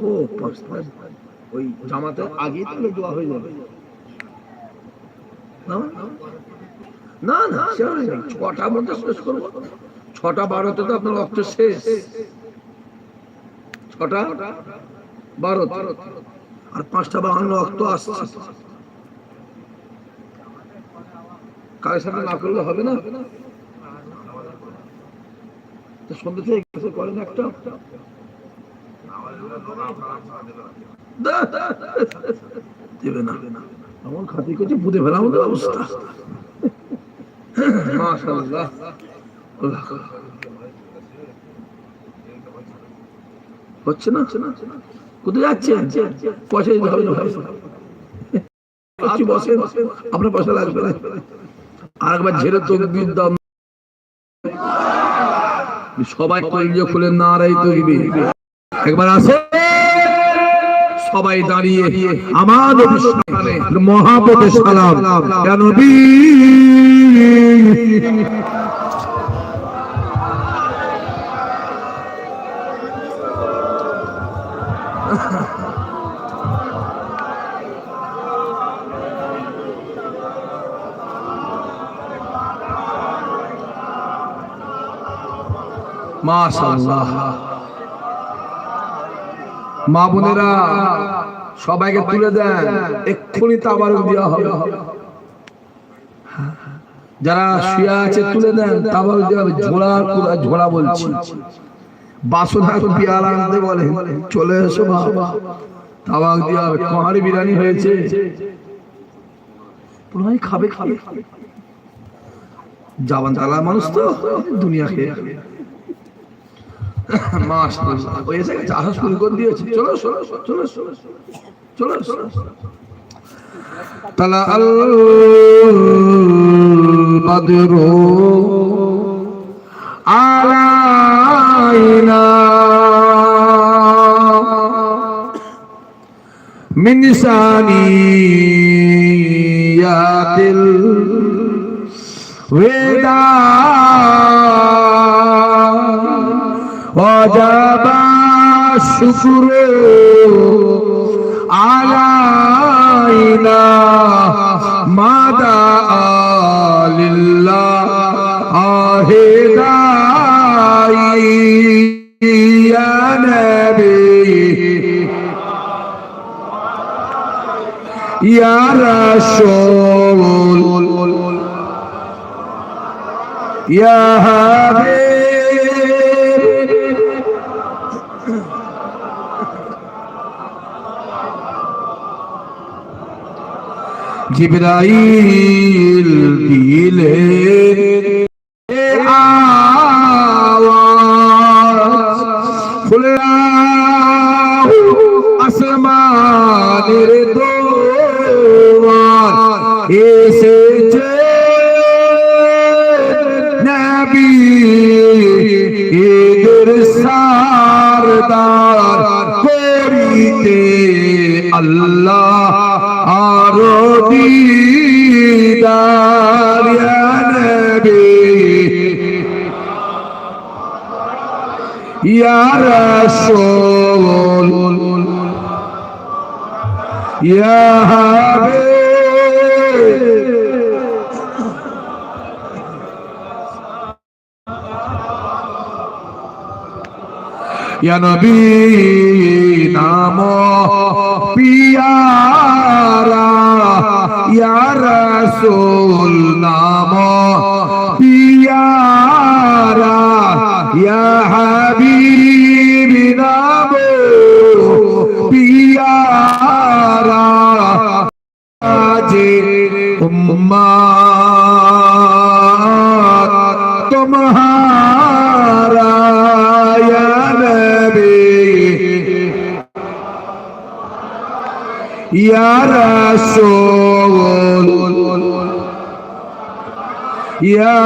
ও পাঁচটা ওই জামাতে আগেই তাহলে দোয়া হয়ে যাবে। না? না নেই। ছটার মধ্যে শেষ করব। ছটা বারোতে তো আপনার রক্ত শেষ। ছটা বারো আর পাঁচটা বাহান্ন রক্ত আসছে। কারের সাথে না করলে হবে না। সন্ধ্যে করেন একটা। দেবে না। এমন খাতি করছে বুঝে ফেলা আমাদের অবস্থা। হচ্ছে না? হচ্ছে না না না। আরেকবার ঝেড়ে সবাই খুলে নারাই তকবি একবার আসে। সবাই দাঁড়িয়ে আমার মহাপতে সালাম। কেন মাশাআল্লাহ। মা বোনেরা, সবাইকে তুলে দেন। এক্ষুনি তাবারক দেওয়া হবে। যারা শুয়ে আছে, তুলে দেন। তাবারক দেওয়া হবে। ঝোলা ঝোলা বলছি। বাসনা পিয়ালা আনতে বলে। চলে এসো বাবা তাবাক দেওয়া হবে। কোহারি বিরিয়ানি হয়েছে। পুরাই খাবে খাবে। জাবান তালা মানুষ তো, দুনিয়া খেয়ে। মাস ওই এসে গেছে আসা শুরু করে দিয়েছে চলো চলো চলো চলো চলো চলো তালা আল বাদরু আলাইনা من ثانيات الوداع وجب الشكر علينا ما دعا لله داعي يا نبي يا رسول يا حبيب জিব্রাইল দিলে আওয়াজ ফুল্লাহ আসমানের দোয়ার। এসেছে নবী ঈদের সারদার করিতে আল্লাহ আরও দিদার নবী। ইয়া রাসূল। ইয়া হাবিব। ইয়া নবী নাম পিয়ারা। ইয়া রাসূল নাম পিয়ারা ইয়া হাবিব। ইয়া রাসূল ইয়া